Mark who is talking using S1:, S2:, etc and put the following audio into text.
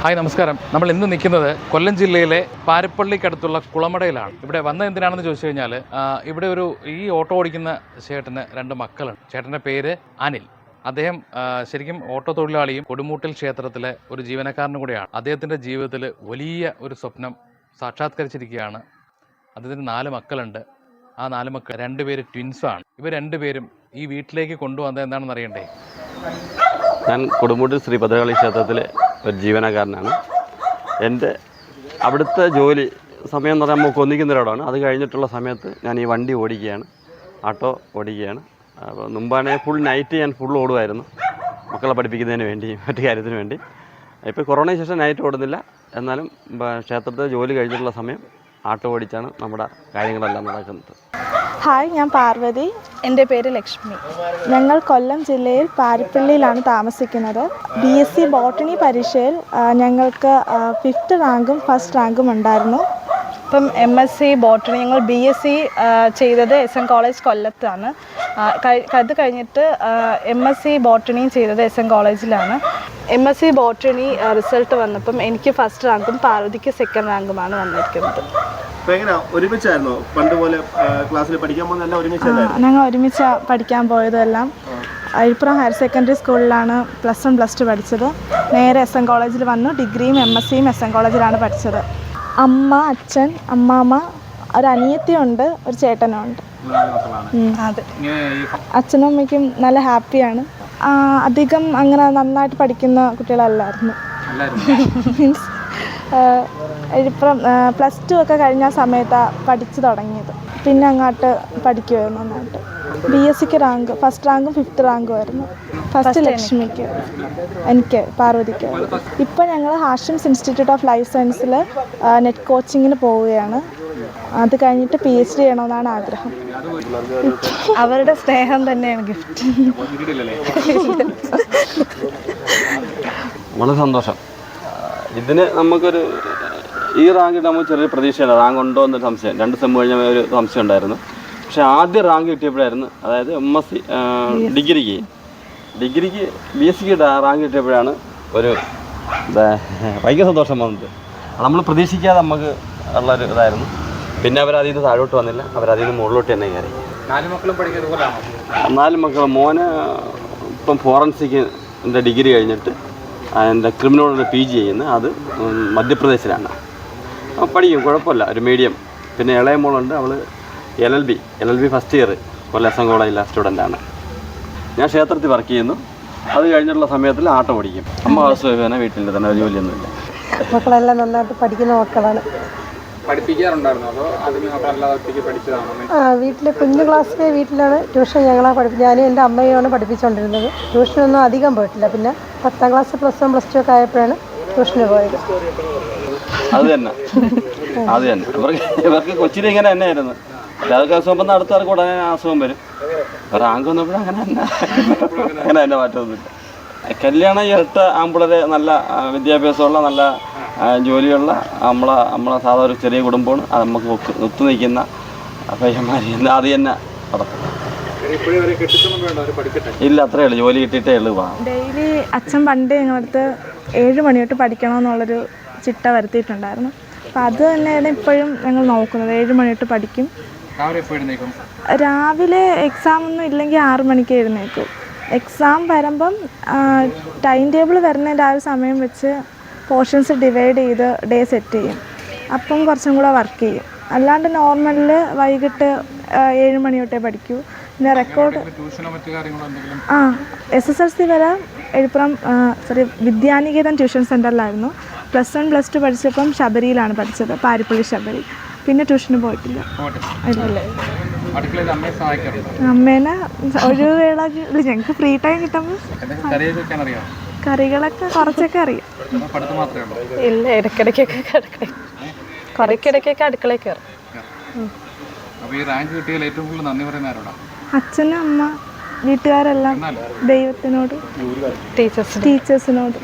S1: Hi നമസ്കാരം. നമ്മൾ ഇന്ന് നിൽക്കുന്നത് കൊല്ലം ജില്ലയിലെ പാരപ്പള്ളിക്കടുത്തുള്ള കുളമടയിലാണ്. ഇവിടെ വന്ന എന്തിനാണെന്ന് ചോദിച്ചു കഴിഞ്ഞാൽ ഇവിടെ ഒരു ഈ ഓട്ടോ ഓടിക്കുന്ന ചേട്ടന് രണ്ട് മക്കളുണ്ട്. ചേട്ടന്റെ പേര് അനിൽ. അദ്ദേഹം ശരിക്കും ഓട്ടോ തൊഴിലാളിയും കൊടുമൂട്ടിൽ ക്ഷേത്രത്തിലെ ഒരു ജീവനക്കാരനും കൂടെയാണ്. അദ്ദേഹത്തിന്റെ ജീവിതത്തിൽ വലിയ ഒരു സ്വപ്നം സാക്ഷാത്കരിച്ചിരിക്കുകയാണ്. അദ്ദേഹത്തിന് നാല് മക്കളുണ്ട്. ആ നാല് മക്കൾ രണ്ടുപേര് ട്വിൻസാണ് ഇവർ രണ്ടുപേരും ഈ വീട്ടിലേക്ക് കൊണ്ടുവന്നത് എന്താണെന്ന് അറിയണ്ടേ?
S2: ഞാൻ കൊടുമൂട്ടിൽ ശ്രീ ഭദ്രകാളി ക്ഷേത്രത്തിലെ ഒരു ജീവനക്കാരനാണ്. എന്റെ അവിടുത്തെ ജോലി സമയം എന്ന് പറയുമ്പോൾ കൊന്നിക്കുന്നൊരാടാണ് അത് കഴിഞ്ഞിട്ടുള്ള സമയത്ത് ഞാൻ ഈ വണ്ടി ഓടിക്കുകയാണ്. ആട്ടോ ഓടിക്കുകയാണ്. അപ്പോൾ മുമ്പാണെ ഫുൾ നൈറ്റ് ഞാൻ ഫുൾ ഓടുമായിരുന്നു. മക്കളെ പഠിപ്പിക്കുന്നതിന് വേണ്ടി മറ്റു കാര്യത്തിന് വേണ്ടി. ഇപ്പോൾ കൊറോണയ്ക്ക് ശേഷം നൈറ്റ് ഓടുന്നില്ല. എന്നാലും ക്ഷേത്രത്തെ ജോലി കഴിഞ്ഞിട്ടുള്ള സമയം ആട്ടോ ഓടിച്ചാണ് നമ്മുടെ കാര്യങ്ങളെല്ലാം നടക്കുന്നത്.
S3: ഹായ് ഞാൻ പാർവതി. എന്റെ പേര് ലക്ഷ്മി. ഞങ്ങൾ കൊല്ലം ജില്ലയിൽ പാരിപ്പള്ളിയിലാണ് താമസിക്കുന്നത്. ബി എസ് സി ബോട്ടണി പരീക്ഷയിൽ ഞങ്ങൾക്ക് ഫിഫ്ത്ത് റാങ്കും ഫസ്റ്റ് റാങ്കും ഉണ്ടായിരുന്നു.
S4: ഇപ്പം എം എസ് സി ബോട്ടണി ഞങ്ങൾ ബി എസ് സി ചെയ്തത് എസ് എൻ കോളേജ് കൊല്ലത്താണ്. അത് കഴിഞ്ഞിട്ട് എം എസ് സി ബോട്ടണിയും ചെയ്തത് എസ് എൻ കോളേജിലാണ് M S C botany result വന്നപ്പം എനിക്ക് ഫസ്റ്റ് റാങ്കും പാർവതിക്ക് സെക്കൻഡ് റാങ്കുമാണ് വന്നിരിക്കുന്നത്.
S5: ഒരുമിച്ചായിരുന്നോ? പണ്ട് പോലെ ക്ലാസ്സിൽ പഠിക്കാൻ പോകുന്ന എല്ലാം
S3: ആ,
S5: ഒരുമിച്ചല്ലായിരുന്നു
S3: ഞങ്ങൾ ഒരുമിച്ച് പഠിക്കാൻ പോയതെല്ലാം. അഴിപ്പുറം ഹയർ സെക്കൻഡറി സ്കൂളിലാണ് പ്ലസ് വൺ പ്ലസ് ടു പഠിച്ചത്. നേരെ എസ് എൻ കോളേജിൽ വന്നു. ഡിഗ്രിയും എം എസ് സിയും എസ് എൻ കോളേജിലാണ് പഠിച്ചത്. അമ്മ അച്ഛൻ അമ്മാമ്മ ഒരു അനിയത്തിയുണ്ട് ഒരു ചേട്ടനും ഉണ്ട്
S4: അതെ.
S3: അച്ഛനും അമ്മയ്ക്കും നല്ല ഹാപ്പിയാണ്. അധികം അങ്ങനെ നന്നായിട്ട് പഠിക്കുന്ന കുട്ടികളല്ലായിരുന്നു. മീൻസ് ഇപ്പം പ്ലസ് ടു ഒക്കെ കഴിഞ്ഞ സമയത്താണ് പഠിച്ചു തുടങ്ങിയത്. പിന്നെ അങ്ങോട്ട് പഠിക്കുമായിരുന്നു നന്നായിട്ട് ബി എസ് സിക്ക് റാങ്ക് ഫസ്റ്റ് റാങ്കും ഫിഫ്ത്ത് റാങ്കും ആയിരുന്നു. ഫസ്റ്റ് ലക്ഷ്മിക്ക്. എനിക്ക് പാർവതിക്ക്. ഇപ്പം ഞങ്ങൾ ഹാഷിംസ് ഇൻസ്റ്റിറ്റ്യൂട്ട് ഓഫ് ലൈഫ് സയൻസിൽ നെറ്റ് കോച്ചിങ്ങിന് പോവുകയാണ്. അത് കഴിഞ്ഞിട്ട് പി എച്ച് ഡി ചെയ്യണമെന്നാണ് ആഗ്രഹം.
S4: അവരുടെ സ്നേഹം തന്നെയാണ് ഗിഫ്റ്റ്
S2: വളരെ സന്തോഷം. ഇതിന് നമുക്കൊരു ഈ റാങ്ക് നമ്മൾ ചെറിയ പ്രതീക്ഷയാണ് റാങ്ക് ഉണ്ടോ എന്നൊരു സംശയം. രണ്ട് സെം കഴിഞ്ഞ ഒരു സംശയം ഉണ്ടായിരുന്നു. പക്ഷെ ആദ്യം റാങ്ക് കിട്ടിയപ്പോഴായിരുന്നു അതായത് എം എസ് സി ഡിഗ്രിക്ക്. ഡിഗ്രിക്ക് ബി എസ് സിക്ക് റാങ്ക് കിട്ടിയപ്പോഴാണ് ഒരു എന്താ, ഭയങ്കര സന്തോഷം വന്നത്. നമ്മൾ പ്രതീക്ഷിക്കാതെ നമുക്ക് ഉള്ളൊരു ഇതായിരുന്നു. പിന്നെ അവർ അതിൽ നിന്ന് താഴോട്ട് വന്നില്ല. അവർ അതിൽ നിന്ന് മുകളിലോട്ട് തന്നെ കയറി.
S1: നാല് മക്കളും പഠിക്കുന്നത്
S2: നാല് മക്കൾ മോന് ഇപ്പം ഫോറൻസിക്കിന്റെ ഡിഗ്രി കഴിഞ്ഞിട്ട് എന്റെ ക്രിമിനോളജി പി ജി ചെയ്യുന്ന അത് മധ്യപ്രദേശിലാണ്. പഠിക്കും കുഴപ്പമില്ല ഒരു മീഡിയം പിന്നെ ഇളയ മോളുണ്ട് അവൾ L L B L L B first year കൊല്ലസം കോളേജിലെ സ്റ്റുഡന്റാണ് ഞാൻ ക്ഷേത്രത്തിൽ വർക്ക് ചെയ്യുന്നു. അത് കഴിഞ്ഞിട്ടുള്ള സമയത്തിൽ ആട്ടം ഓടിക്കും. അമ്മ ഹൗസ് വീട്ടിൽ തന്നെ ജോലിയൊന്നുമില്ല.
S6: മക്കളെല്ലാം നന്നായിട്ട് പഠിക്കുന്ന മക്കളാണ്.
S1: പഠിപ്പിക്കാറുണ്ടായിരുന്നോ. അതോ അതിന് അല്ലാതെ ഒറ്റയ്ക്ക് പഠിച്ചതാണോ?
S6: ആ വീട്ടിൽ കുഞ്ഞു ക്ലാസ്സിലെ വീട്ടിലാണ് ട്യൂഷൻ ഞങ്ങളെ പഠിപ്പി ഞാനും എന്റെ അമ്മയുമാണ് പഠിപ്പിച്ചുകൊണ്ടിരുന്നത് ട്യൂഷനൊന്നും അധികം പോയിട്ടില്ല. പിന്നെ പത്താം class plus one plus two ഒക്കെ ആയപ്പോഴാണ് ട്യൂഷന് പോയത്.
S2: അത് തന്നെ. അത് തന്നെ. ഇവർക്ക് ഇവർക്ക് കൊച്ചിയിൽ ഇങ്ങനെ തന്നെയായിരുന്നു. അല്ലാതെ അസുഖം വന്ന അടുത്തവർക്ക് ഉടനെ അസുഖം വരും. റാങ്ക് വന്നപ്പോഴും അങ്ങനെ തന്നെ. അങ്ങനെ തന്നെ മാറ്റമൊന്നുമില്ല. കല്യാണം ഇരട്ട ആമ്പിളരെ നല്ല വിദ്യാഭ്യാസമുള്ള നല്ല ജോലിയുള്ള നമ്മളെ നമ്മളെ സാധാ ഒരു ചെറിയ കുടുംബമാണ്. അത് നമുക്ക് ഒത്തു നിൽക്കുന്ന പയ്യന്മാർ അത് തന്നെ നടത്തും. ഇല്ല അത്രേ ഉള്ളൂ. ജോലി കിട്ടിയിട്ടേ ഉള്ളൂ വാ
S3: ഡെയിലി അച്ഛൻ പണ്ട് ഞങ്ങളടുത്ത് ഏഴ് മണി തൊട്ട് പഠിക്കണമെന്നുള്ളൊരു ചിട്ട വരുത്തിയിട്ടുണ്ടായിരുന്നു. അപ്പം അത് തന്നെയാണ് ഇപ്പോഴും ഞങ്ങൾ നോക്കുന്നത്. ഏഴ് മണി തൊട്ട് പഠിക്കും.
S1: രാവിലെ
S3: എക്സാം ഒന്നും ഇല്ലെങ്കിൽ ആറ് മണിക്ക് എഴുന്നേക്കും എക്സാം വരുമ്പം ടൈം ടേബിൾ വരുന്നതിന്റെ ആ ഒരു സമയം വെച്ച് പോർഷൻസ് ഡിവൈഡ് ചെയ്ത് ഡേ സെറ്റ് ചെയ്യും. അപ്പം കുറച്ചും കൂടെ വർക്ക് ചെയ്യും. അല്ലാണ്ട് നോർമലിൽ വൈകിട്ട് ഏഴ് മണി തൊട്ടേ പഠിക്കൂ. പിന്നെ റെക്കോർഡ് ആ എസ് എസ് എൽ സി വരെ എഴുപ്പുറം സോറി വിദ്യാനികേതൻ ട്യൂഷൻ സെന്ററിലായിരുന്നു പ്ലസ് വൺ പ്ലസ് ടു പഠിച്ചപ്പം ശബരിയിലാണ് പഠിച്ചത് പാരിപ്പള്ളി ശബരി. പിന്നെ ട്യൂഷന് പോയിട്ടില്ല. അമ്മേനെ ഒരു വേള ഞങ്ങൾക്ക് ഫ്രീ ടൈം കിട്ടുമ്പോൾ കറികളൊക്കെ കുറച്ചൊക്കെ അറിയാം.
S4: ഇല്ല ഇടയ്ക്കിടയ്ക്കൊക്കെ അടുക്കള കുറയ്ക്കിടയ്ക്കൊക്കെ അടുക്കളയിൽ കയറും.
S1: നന്ദി
S3: അച്ഛനും അമ്മ വീട്ടുകാരെല്ലാം ദൈവത്തിനോട്
S4: ടീച്ചേഴ്സിന്
S3: ടീച്ചേഴ്സിനോട്.